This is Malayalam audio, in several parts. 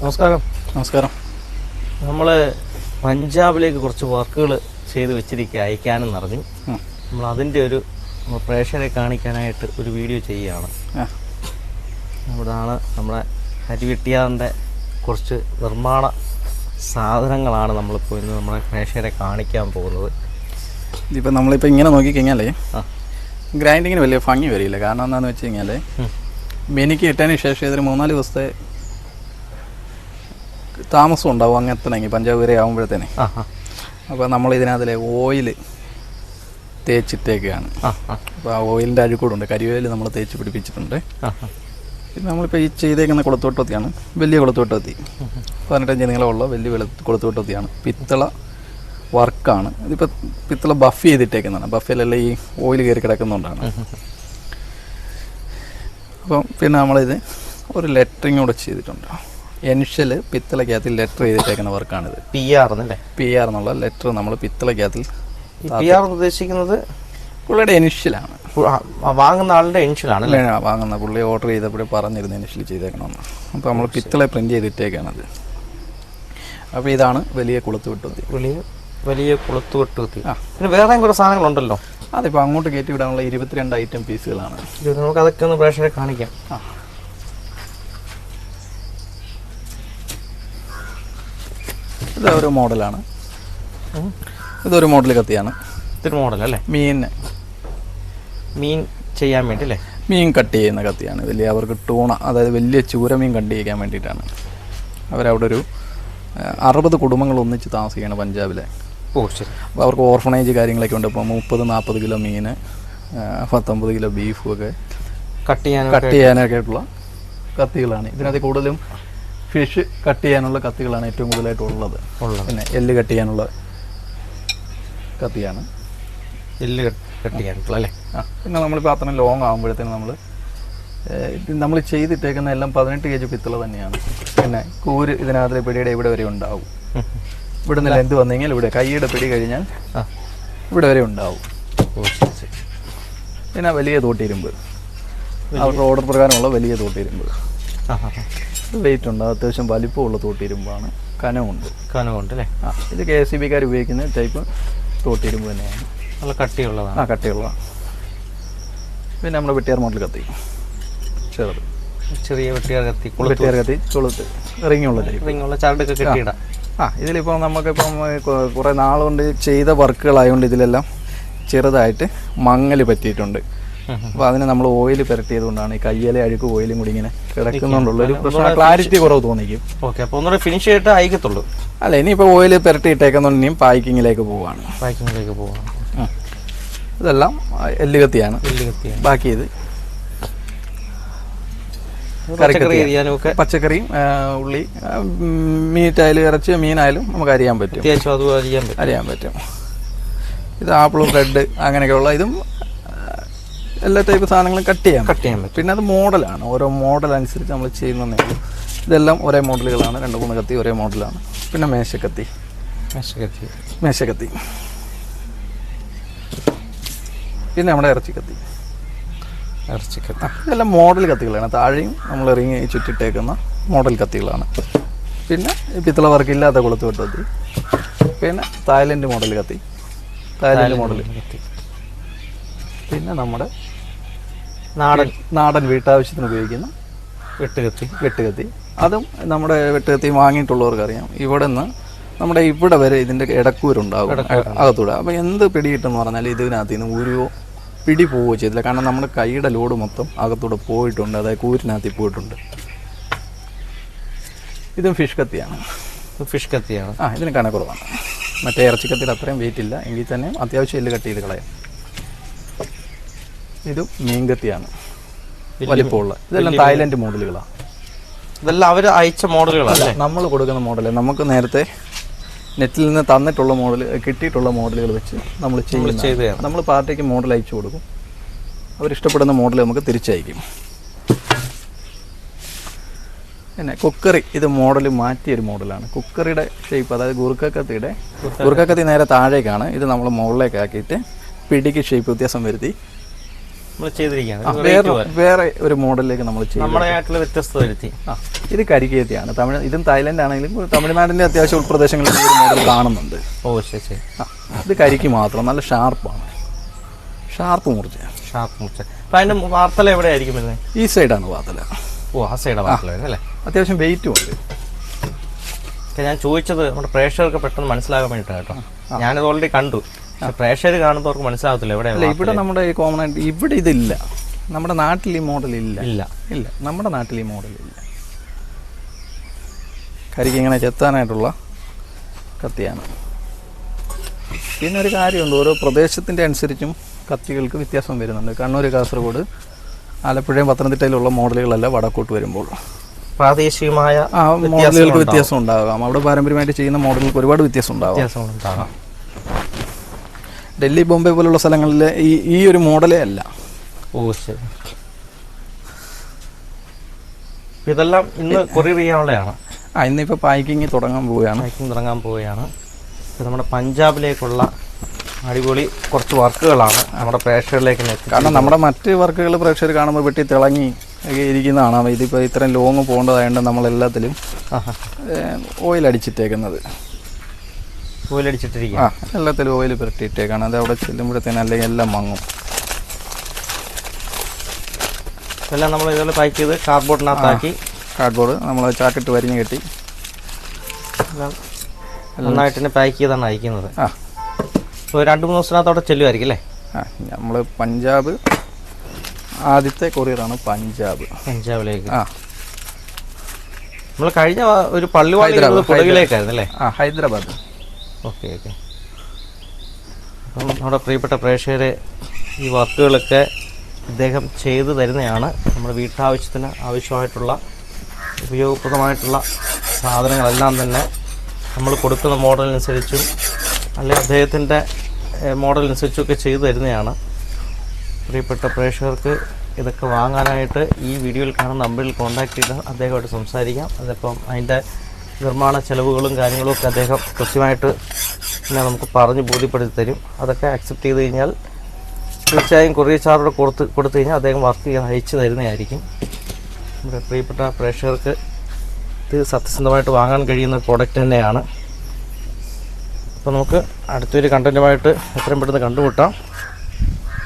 നമസ്കാരം. നമസ്കാരം. നമ്മൾ പഞ്ചാബിലേക്ക് കുറച്ച് വർക്കുകൾ ചെയ്ത് വെച്ചിരിക്കുക അയക്കാനും നിറഞ്ഞു നമ്മൾ അതിന്റെ ഒരു പ്രേക്ഷകരെ കാണിക്കാനായിട്ട് ഒരു വീഡിയോ ചെയ്യുകയാണ്. ആ. നമ്മളെ നമ്മുടെ ഹരിവെട്ടിയാറിന്റെ കുറച്ച് നിർമ്മാണ സാധനങ്ങളാണ് നമ്മളിപ്പോൾ ഇന്ന് നമ്മുടെ പ്രേക്ഷകരെ കാണിക്കാൻ പോകുന്നത്. ഇതിപ്പോൾ നമ്മളിപ്പോൾ ഇങ്ങനെ നോക്കിക്കഴിഞ്ഞാലേ ആ. ഗ്രൈൻഡിങ്ങിന് വലിയ ഭംഗി വരില്ല. കാരണം എന്താണെന്ന് വെച്ച് കഴിഞ്ഞാൽ. മെനിക്ക് ഇട്ടതിന് ശേഷം ഇതിന് മൂന്നാൽ ദിവസത്തെ താമസം ഉണ്ടാവും അങ്ങനത്തെ എത്തണമെങ്കിൽ പഞ്ചാബ് വരെ ആകുമ്പോഴത്തേനെ അപ്പോൾ നമ്മൾ ഇതിനകത്തിലെ ഓയിൽ തേച്ചിട്ടേക്കാണ്. അപ്പോൾ ആ. ഓയിലിന്റെ അഴുക്കൂടുണ്ട് കരിവേൽ നമ്മൾ തേച്ച് പിടിപ്പിച്ചിട്ടുണ്ട്. പിന്നെ നമ്മളിപ്പോൾ ഈ ചെയ്തേക്കുന്ന കൊളുത്തോട്ടത്തിയാണ് വലിയ കൊളുത്തോട്ടത്തി പതിനെട്ടഞ്ച് നീളമുള്ള വലിയ വെളു കൊളുത്തോട്ടത്തിയാണ് പിത്തള വർക്കാണ്. ഇതിപ്പോൾ പിത്തള ബഫ് ചെയ്തിട്ടേക്കുന്നതാണ്. ബഫിലെല്ലാം ഈ ഓയിൽ കയറി കിടക്കുന്നതുകൊണ്ടാണ് അപ്പം പിന്നെ നമ്മളിത് ഒരു ലെറ്ററിങ് കൂടെ ചെയ്തിട്ടുണ്ട്. എൻഷ്യൽ പിത്തളക്കകത്ത് ലെറ്റർ ചെയ്തിട്ടേക്കുന്ന വർക്കാണിത്. പി ആർ എന്നല്ലേ പി ആർ എന്നുള്ള ലെറ്റർ നമ്മൾ പിത്തളക്കകത്തിൽ ഈ പി ആർ ഉദ്ദേശിക്കുന്നത് പുള്ളിയുടെ എനിഷ്യലാണ് വാങ്ങുന്ന ആളുടെ എനിഷ്യലാണ് അല്ലേ വാങ്ങുന്ന പുള്ളി ഓർഡർ ചെയ്തപ്പോഴേ പറഞ്ഞിരുന്നു എനിഷ്യൽ ചെയ്തേക്കണമെന്ന് അപ്പോൾ നമ്മൾ പിത്തളെ പ്രിന്റ് ചെയ്തിട്ടേക്കാണത്. അപ്പോൾ ഇതാണ് വലിയ കുളത്ത് വിട്ടത് വലിയ വലിയ കുളത്ത് വെട്ടുകുത്തി ആ. പിന്നെ വേറെയും കുറേ സാധനങ്ങളുണ്ടല്ലോ? അതിപ്പോൾ അങ്ങോട്ട് കയറ്റി വിടാനുള്ള ഇരുപത്തിരണ്ട് ഐറ്റം പീസുകളാണ് നമുക്ക് അതൊക്കെ ഒന്ന് പ്രേക്ഷകരെ കാണിക്കാം. ആ. ഇത് ഒരു മോഡലാണ്. ഇതൊരു മോഡൽ കത്തിയാണ്. ഇതൊരു മോഡൽ അല്ലേ? മീൻ. മീൻ ചെയ്യാൻ വേണ്ടി അല്ലേ മീൻ കട്ട് ചെയ്യുന്ന കത്തിയാണ്. വലിയ അവർക്ക് ടൂണ അതായത് വലിയ ചൂര മീൻ കട്ട് ചെയ്യാൻ വേണ്ടിയിട്ടാണ്. അവരവിടെ ഒരു അറുപത് കുടുംബങ്ങൾ ഒന്നിച്ച് താമസിക്കുകയാണ് പഞ്ചാബിലെ. ഓ ശരി. അപ്പോൾ അവർക്ക് ഓർഫണേജ് കാര്യങ്ങളൊക്കെ ഉണ്ട്. അപ്പോൾ മുപ്പത് നാൽപ്പത് കിലോ മീൻ പത്തൊമ്പത് കിലോ ബീഫും ഒക്കെ കട്ട് ചെയ്യാൻ കട്ട് ചെയ്യാനൊക്കെ ആയിട്ടുള്ള കത്തികളാണ്. ഇതിനകത്ത് കൂടുതലും ഫിഷ് കട്ട് ചെയ്യാനുള്ള കത്തികളാണ് ഏറ്റവും കൂടുതലായിട്ട് ഉള്ളത്. ഉള്ളത് പിന്നെ എല്ല് കട്ട് ചെയ്യാനുള്ള കത്തിയാണ്. എല്ല് കട്ട് ചെയ്യാനുള്ള അല്ലേ? ആ പിന്നെ നമ്മളിപ്പോൾ അത്രയും ലോങ് ആകുമ്പോഴത്തേനും നമ്മൾ നമ്മൾ ചെയ്തിട്ടേക്കുന്ന എല്ലാം പതിനെട്ട് കെ ജി പിത്തള തന്നെയാണ്. പിന്നെ കൂര് ഇതിനകത്ത് പിടിയുടെ ഇവിടെ വരെ ഉണ്ടാവും. ഇവിടെ നിന്ന് ലെന്ത് വന്നു കഴിഞ്ഞാൽ ഇവിടെ കൈയുടെ പിടി കഴിഞ്ഞാൽ ആ. ഇവിടെ വരെ ഉണ്ടാവും. പിന്നെ വലിയ തോട്ടിരുമ്പ്. അവരുടെ ഓർഡർ പ്രകാരമുള്ള വലിയ തോട്ടിരുമ്പ്. വെയിറ്റ് ഉണ്ട്. അത്യാവശ്യം വലിപ്പമുള്ള തോട്ടിരുമ്പാണ് കനമുണ്ട് കനമുണ്ട് അല്ലേ? ആ ഇത് കെ എസ് സി ബിക്കാർ ഉപയോഗിക്കുന്ന ടൈപ്പ് തോട്ടിരുമ്പ് തന്നെയാണ്. നല്ല കട്ടിയുള്ളതാണ്. ആ കട്ടിയുള്ളതാണ്. പിന്നെ നമ്മുടെ വെട്ടിയാർ മോഡൽ കത്തി. ചെറുത്. ചെറിയ വെട്ടിയാർ കത്തി വെട്ടിയാർ കത്തി ചുളുത്ത് റിങ്ങുള്ള ടൈപ്പ്. ഇങ്ങനെയുള്ള ചരടൊക്കെ കെട്ടിയിടാം. ആ ഇതിലിപ്പോൾ നമുക്കിപ്പം കുറേ നാളുകൊണ്ട് ചെയ്ത വർക്കുകളായതുകൊണ്ട് ഇതിലെല്ലാം ചെറുതായിട്ട് മങ്ങൽ പറ്റിയിട്ടുണ്ട്. അപ്പോൾ അതിനെ നമ്മൾ ഓയിൽ പുരട്ടിയതുകൊണ്ടാണ് ഈ കയ്യിലെ അഴുക്ക് ഓയിലും കൂടി ഇങ്ങനെ കിടക്കുന്നുണ്ടുള്ള ഒരു പ്രശ്നം ക്ലാരിറ്റി കുറവ് തോന്നിക്കും. ഓക്കെ അപ്പോൾ ഒന്നുകൂടെ ഫിനിഷ് ചെയ്തിട്ട് അയക്കത്തുള്ളൂ. അല്ല ഇനിയിപ്പോൾ ഓയിൽ പെരട്ടി ഇട്ടേക്കുന്നുണ്ടെങ്കിൽ പാക്കിങ്ങിലേക്ക് പോവാണ്. പാക്കിങ്ങിലേക്ക് പോവാണ്. ഇതെല്ലാം എല്ല് കത്തിയാണ് എല്ല് കത്തിയാണ് ബാക്കി ഇത് പച്ചക്കറിയും ഉള്ളി മീറ്റായാലും ഇറച്ചി മീനായാലും നമുക്ക് അറിയാൻ പറ്റും. അറിയാൻ പറ്റും. ഇത് ആപ്പിളും ബ്രെഡ് അങ്ങനെയൊക്കെയുള്ള ഇതും എല്ലാ ടൈപ്പ് സാധനങ്ങളും കട്ട് ചെയ്യാം കട്ട് ചെയ്യാൻ പറ്റും. പിന്നെ അത് മോഡലാണ് ഓരോ മോഡൽ അനുസരിച്ച് നമ്മൾ ചെയ്യുന്നതേ ഇതെല്ലാം ഒരേ മോഡലുകളാണ് രണ്ട് മൂന്ന് കത്തി ഒരേ മോഡലാണ് പിന്നെ മേശക്കത്തി. മേശക്കത്തി. മേശക്കത്തി. പിന്നെ നമ്മുടെ ഇറച്ചിക്കത്തി. ഇറച്ചിക്കത്തി. കത്തി ഇതെല്ലാം മോഡൽ കത്തികളാണ്. താഴെയും നമ്മൾ ഇറങ്ങി ചുറ്റിട്ടേക്കുന്ന മോഡൽ കത്തികളാണ്. പിന്നെ പിത്തള വർക്ക് ഇല്ലാത്ത കൊളുത്ത് കത്തി പിന്നെ തായ്ലൻഡ് മോഡൽ കത്തി. തായ്ലൻഡ് മോഡൽ കത്തി. പിന്നെ നമ്മുടെ നാടൻ നാടൻ വീട്ടാവശ്യത്തിന് ഉപയോഗിക്കുന്ന വെട്ടുകത്തി വെട്ടുകത്തി. അതും നമ്മുടെ വെട്ടുകത്തി വാങ്ങിയിട്ടുള്ളവർക്ക് അറിയാം ഇവിടെ നിന്ന് നമ്മുടെ ഇവിടെ വരെ ഇതിന്റെ ഇടക്കൂരുണ്ടാകും അകത്തൂടെ. അപ്പോൾ എന്ത് പിടി കിട്ടുമെന്ന് പറഞ്ഞാൽ ഇതിനകത്ത് നിന്ന് ഊരുവോ പിടി പോവുകയോ ചെയ്തില്ല. കാരണം നമ്മുടെ കൈയുടെ ലോഡ് മൊത്തം അകത്തൂടെ പോയിട്ടുണ്ട്. അതായത് കൂരിനകത്തി പോയിട്ടുണ്ട്. ഇതും ഫിഷ് കത്തിയാണ്. ഫിഷ് കത്തിയാണ്. ആ ഇതിന് കണക്കുറവാണ് മറ്റേ ഇറച്ചിക്കത്തിൽ അത്രയും വെയിറ്റ് ഇല്ല. എങ്കിൽ തന്നെ അത്യാവശ്യം എല്ല് കട്ട് ചെയ്ത് കളയാം. ഇതും മീൻകത്തിയാണ്. വലിപ്പമുള്ള ഇതെല്ലാം തായ്ലൻഡ് മോഡലുകളാണ് ഇതെല്ലാം അവർ അയച്ച മോഡലുകളാണ് നമ്മൾ കൊടുക്കുന്ന മോഡൽ നമുക്ക് നേരത്തെ നെറ്റിൽ നിന്ന് തന്നിട്ടുള്ള മോഡൽ കിട്ടിയിട്ടുള്ള മോഡലുകൾ വെച്ച് നമ്മൾ ചെയ്ത് നമ്മൾ പാർട്ടിക്ക് മോഡൽ അയച്ചു കൊടുക്കും. അവരിഷ്ടപ്പെടുന്ന മോഡൽ നമുക്ക് തിരിച്ചയക്കും. പിന്നെ കുക്കറി ഇത് മോഡൽ മാറ്റിയൊരു മോഡലാണ്. കുക്കറിയുടെ ഷേപ്പ് അതായത് ഗുർക്കക്കത്തിയുടെ ഗുർക്കക്കത്തി നേരെ താഴേക്കാണ്. ഇത് നമ്മൾ മുകളിലേക്ക് ആക്കിയിട്ട് പിടിക്ക് ഷേപ്പ് വ്യത്യാസം വരുത്തി വേറെ ഒരു മോഡലിലേക്ക് നമ്മൾ ചെയ്യും നമ്മുടെ ആയിട്ടുള്ള വ്യത്യസ്തത വരുത്തി. ഇത് കരിക്കേത്തിയാണ് തമിഴ് ഇതും തായ്ലൻഡ് ആണെങ്കിലും തമിഴ്നാടിന്റെ അത്യാവശ്യം ഉൾപ്രദേശങ്ങളിൽ ഒരു മോഡൽ കാണുന്നുണ്ട്. ഓ ശരി ശരി. ഇത് കരിക്ക് മാത്രം നല്ല ഷാർപ്പാണ്. ഷാർപ്പ് മുറിച്ച ഷാർപ്പ് അപ്പം അതിന്റെ വാർത്തല എവിടെയായിരിക്കും വരുന്നത് ഈ സൈഡാണ് വാർത്തല. ഓ ആ സൈഡാണ് വാർത്തല വരുന്നത് അല്ലേ? അത്യാവശ്യം വെയിറ്റും ഉണ്ട്. ഞാൻ ചോദിച്ചത് നമ്മുടെ പ്രേക്ഷകർക്ക് പെട്ടെന്ന് മനസ്സിലാകാൻ വേണ്ടിയിട്ടാണ് കേട്ടോ. ഞാനത് ഓൾറെഡി കണ്ടു. പ്രേക്ഷകർ കാണുന്നവർക്ക് അവർക്ക് ഇവിടെ ഇവിടെ നമ്മുടെ ഈ കോമൺ ആയിട്ട് ഇവിടെ ഇതില്ല. നമ്മുടെ നാട്ടിൽ ഈ മോഡൽ ഇല്ല. ഇല്ല. ഇല്ല. നമ്മുടെ നാട്ടിൽ ഈ മോഡൽ ഇല്ല. കരിക്ക് ഇങ്ങനെ ചെത്താനായിട്ടുള്ള കത്തിയാണ്. പിന്നെ ഒരു കാര്യമുണ്ട്. ഓരോ പ്രദേശത്തിന്റെ അനുസരിച്ചും കത്തികൾക്ക് വ്യത്യാസം വരുന്നുണ്ട്. കണ്ണൂർ കാസർഗോഡ് ആലപ്പുഴയും പത്തനംതിട്ടയിലുള്ള മോഡലുകളല്ല വടക്കോട്ട് വരുമ്പോൾ. പ്രാദേശികമായ ആ മോഡലുകൾക്ക് വ്യത്യാസം ഉണ്ടാകാം. അവിടെ പാരമ്പര്യമായിട്ട് ചെയ്യുന്ന മോഡലുകൾക്ക് ഒരുപാട് വ്യത്യാസം ഉണ്ടാകാം. ഡൽഹി ബോംബെ പോലുള്ള സ്ഥലങ്ങളിൽ ഈ ഈ ഒരു മോഡലേ അല്ല. ഓ ശരി. ഇതെല്ലാം ഇന്ന് കൊറിയർ ചെയ്യാനുള്ളതാണ് ആ ഇന്നിപ്പോൾ പാക്കിങ് തുടങ്ങാൻ പോവുകയാണ്. പാക്കിങ് തുടങ്ങാൻ പോവുകയാണ്. ഇത് നമ്മുടെ പഞ്ചാബിലേക്കുള്ള അടിപൊളി കുറച്ച് വർക്കുകളാണ് നമ്മുടെ പ്രേക്ഷകരിലേക്ക് കാരണം നമ്മുടെ മറ്റ് വർക്കുകൾ പ്രേക്ഷകർ കാണുമ്പോൾ വെട്ടി തിളങ്ങി ഇരിക്കുന്നതാണ്. ഇതിപ്പോൾ ഇത്രയും ലോങ് പോകേണ്ടതായതുകൊണ്ട് നമ്മളെല്ലാത്തിലും ഓയിൽ അടിച്ചിട്ടേക്കുന്നത്. കോലടിച്ചിട്ടിരിക്കുക ആ എല്ലാത്തിലും ഓയിൽ പുരട്ടിയിട്ടേക്കാണ്. അത് അവിടെ ചെല്ലുമ്പോഴത്തേനും അല്ലെങ്കിൽ എല്ലാം മങ്ങും. എല്ലാം നമ്മൾ ഇതുപോലെ പാക്ക് ചെയ്ത് കാർഡ്ബോർഡിനകത്താക്കി കാർഡ്ബോർഡ് നമ്മൾ ചാക്കിട്ട് വരിഞ്ഞ് കെട്ടി. എല്ലാം നന്നായിട്ട് തന്നെ പാക്ക് ചെയ്താണ് അയക്കുന്നത്. ആ. ഇപ്പോൾ രണ്ട് മൂന്ന് അവിടെ ചെല്ലുമായിരിക്കും അല്ലേ? ആ നമ്മൾ പഞ്ചാബ് ആദ്യത്തെ കൊറിയറാണ് പഞ്ചാബ്. പഞ്ചാബിലേക്ക്. ആ. നമ്മൾ കഴിഞ്ഞ ഒരു പള്ളി ഹൈദരാബാദ്, പുറകിലേക്കായിരുന്നു അല്ലേ? ആ ഹൈദരാബാദ്. Okay okay. അപ്പം നമ്മുടെ പ്രിയപ്പെട്ട പ്രേക്ഷകരെ ഈ വർക്കുകളൊക്കെ ഇദ്ദേഹം ചെയ്തു തരുന്നതാണ്. നമ്മുടെ വീട്ടാവശ്യത്തിന് ആവശ്യമായിട്ടുള്ള ഉപയോഗപ്രദമായിട്ടുള്ള സാധനങ്ങളെല്ലാം തന്നെ നമ്മൾ കൊടുക്കുന്ന മോഡലിനനുസരിച്ചും അല്ലെങ്കിൽ അദ്ദേഹത്തിന്റെ മോഡലിനനുസരിച്ചും ഒക്കെ ചെയ്തു തരുന്നതാണ്. പ്രിയപ്പെട്ട പ്രേക്ഷകർക്ക് ഇതൊക്കെ വാങ്ങാനായിട്ട് ഈ വീഡിയോയിൽ കാണുന്ന നമ്പറിൽ കോൺടാക്ട് ചെയ്ത് അദ്ദേഹമായിട്ട് സംസാരിക്കാം. അതിപ്പം അതിന്റെ നിർമ്മാണ ചെലവുകളും കാര്യങ്ങളും ഒക്കെ അദ്ദേഹം കൃത്യമായിട്ട് പിന്നെ നമുക്ക് പറഞ്ഞ് ബോധ്യപ്പെടുത്തി തരും. അതൊക്കെ അക്സെപ്റ്റ് ചെയ്ത് കഴിഞ്ഞാൽ തീർച്ചയായും കൊറിയർ ചാർജ് കൊടുത്ത് കൊടുത്തു കഴിഞ്ഞാൽ അദ്ദേഹം വർക്ക് ചെയ്യാൻ അയച്ചു തരുന്നതായിരിക്കും. നമ്മുടെ പ്രിയപ്പെട്ട പ്രേക്ഷകർക്ക് ഇത് സത്യസന്ധമായിട്ട് വാങ്ങാൻ കഴിയുന്ന പ്രോഡക്റ്റ് തന്നെയാണ്. അപ്പോൾ നമുക്ക് അടുത്തൊരു കണ്ടന്റുമായിട്ട് എത്രയും പെട്ടെന്ന് കണ്ടുമുട്ടാം.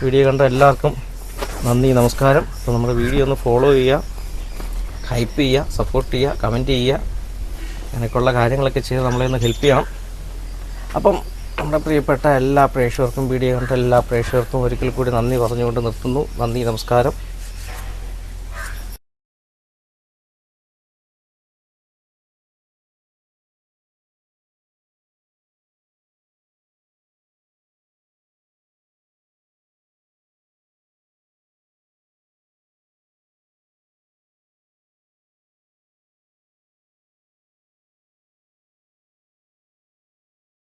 വീഡിയോ കണ്ട എല്ലാവർക്കും നന്ദി നമസ്കാരം. അപ്പോൾ നമ്മുടെ വീഡിയോ ഒന്ന് ഫോളോ ചെയ്യുക ഹൈപ്പ് ചെയ്യുക സപ്പോർട്ട് ചെയ്യുക കമന്റ് ചെയ്യുക. അങ്ങനെയൊക്കെയുള്ള കാര്യങ്ങളൊക്കെ ചെയ്ത് നമ്മളെ ഒന്ന് ഹെൽപ്പ് ചെയ്യണം. അപ്പം നമ്മുടെ പ്രിയപ്പെട്ട എല്ലാ പ്രേക്ഷകർക്കും വീഡിയോ കണ്ട എല്ലാ പ്രേക്ഷകർക്കും ഒരിക്കൽ കൂടി നന്ദി പറഞ്ഞുകൊണ്ട് നിർത്തുന്നു. നന്ദി നമസ്കാരം.